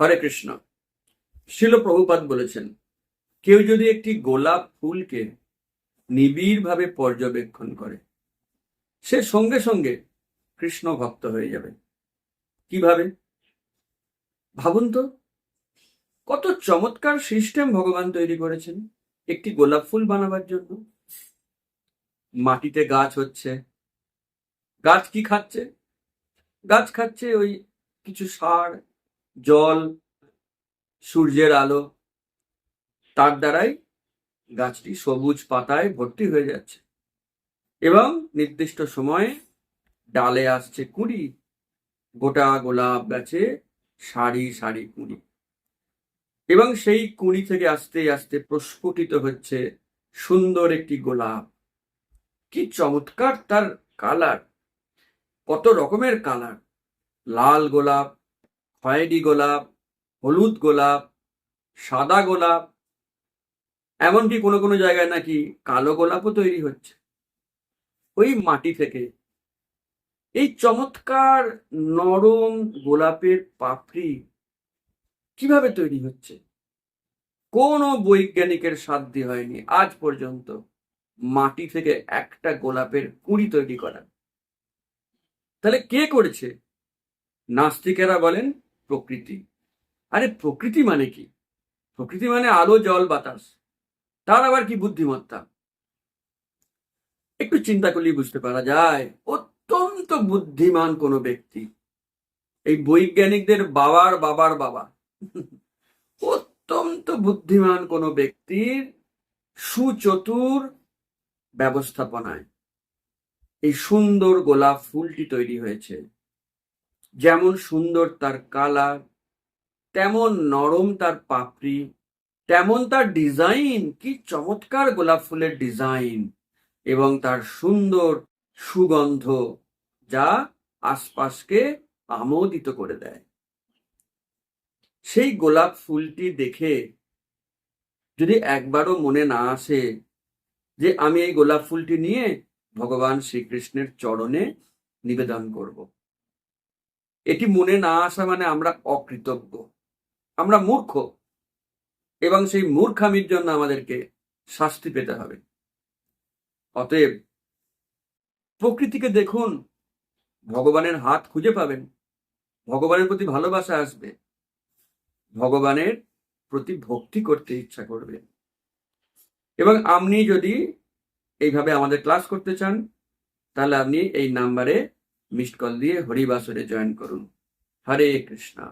হরে কৃষ্ণ। শিল প্রভুপাদ বলেছেন, কেউ যদি একটি গোলাপ ফুলকে নিবিড়ভাবে পর্যবেক্ষণ করে, সে সঙ্গে সঙ্গে কৃষ্ণ ভক্ত হয়ে যাবে। কীভাবে? ভাবুন তো, কত চমৎকার সিস্টেম ভগবান তৈরি করেছেন একটি গোলাপ ফুল বানাবার জন্য। মাটিতে গাছ হচ্ছে, গাছ কি খাচ্ছে? গাছ খাচ্ছে ওই কিছু সার জল, সূর্যের আলো, তার দ্বারাই গাছটি সবুজ পাতায় ভর্তি হয়ে যাচ্ছে। এবং নির্দিষ্ট সময়ে ডালে আসছে কুঁড়ি। গোটা গোলাপ গাছে সারি সারি কুঁড়ি। এবং সেই কুঁড়ি থেকে আস্তে আস্তে প্রস্ফুটিত হচ্ছে সুন্দর একটি গোলাপ। কি চমৎকার তার কালার! কত রকমের কালার! লাল গোলাপ খয়েরি গোলাপ, হলুদ গোলাপ, সাদা গোলাপ, এমনকি কোনো কোনো জায়গায় নাকি কালো গোলাপও তৈরি হচ্ছে। ওই মাটি থেকে এই চমৎকার নরম গোলাপের পাপড়ি কীভাবে তৈরি হচ্ছে? কোনো বৈজ্ঞানিকের সাধ্য হয়নি আজ পর্যন্ত মাটি থেকে একটা গোলাপের কুড়ি তৈরি করা। তাহলে কে করেছে? নাস্তিকেরা বলেন প্রকৃতি। আরে প্রকৃতি মানে কি? প্রকৃতি মানে আলো, জল, বাতাস। তার আবার কি বুদ্ধিমত্তা? একটু চিন্তা করলেই বুঝতে পারা যায়, অত্যন্ত বুদ্ধিমান কোনো ব্যক্তি, এই বৈজ্ঞানিকদের বাবার বাবার বাবা, অত্যন্ত বুদ্ধিমান কোনো ব্যক্তির সুচতুর ব্যবস্থাপনায় এই সুন্দর গোলাপ ফুলটি তৈরি হয়েছে। যেমন সুন্দর তার কালার, তেমন নরম তার পাপড়ি, তেমন তার ডিজাইন। কি চমৎকার গোলাপ ফুলের ডিজাইন এবং তার সুন্দর সুগন্ধ যা আশপাশকে আমোদিত করে দেয়। সেই গোলাপ ফুলটি দেখে যদি একবারও মনে না আসে যে আমি এই গোলাপ ফুলটি নিয়ে ভগবান শ্রীকৃষ্ণের চরণে নিবেদন করব। এটি মনে না আসা মানে আমরা অকৃতজ্ঞ। আমরা মূর্খ। এবং সেই মূর্খামির জন্য আমাদেরকে শাস্তি পেতে হবে। অতএব প্রকৃতিকে দেখুন, ভগবানের হাত খুঁজে পাবেন, ভগবানের প্রতি ভালোবাসা আসবে, ভগবানের প্রতি ভক্তি করতে ইচ্ছা করবে। এবং আপনি যদি এইভাবে আমাদের ক্লাস করতে চান, তাহলে আপনি এই নাম্বারে মিসড কল দিয়ে হরিবাসরে জয়েন করুন। হরে কৃষ্ণা।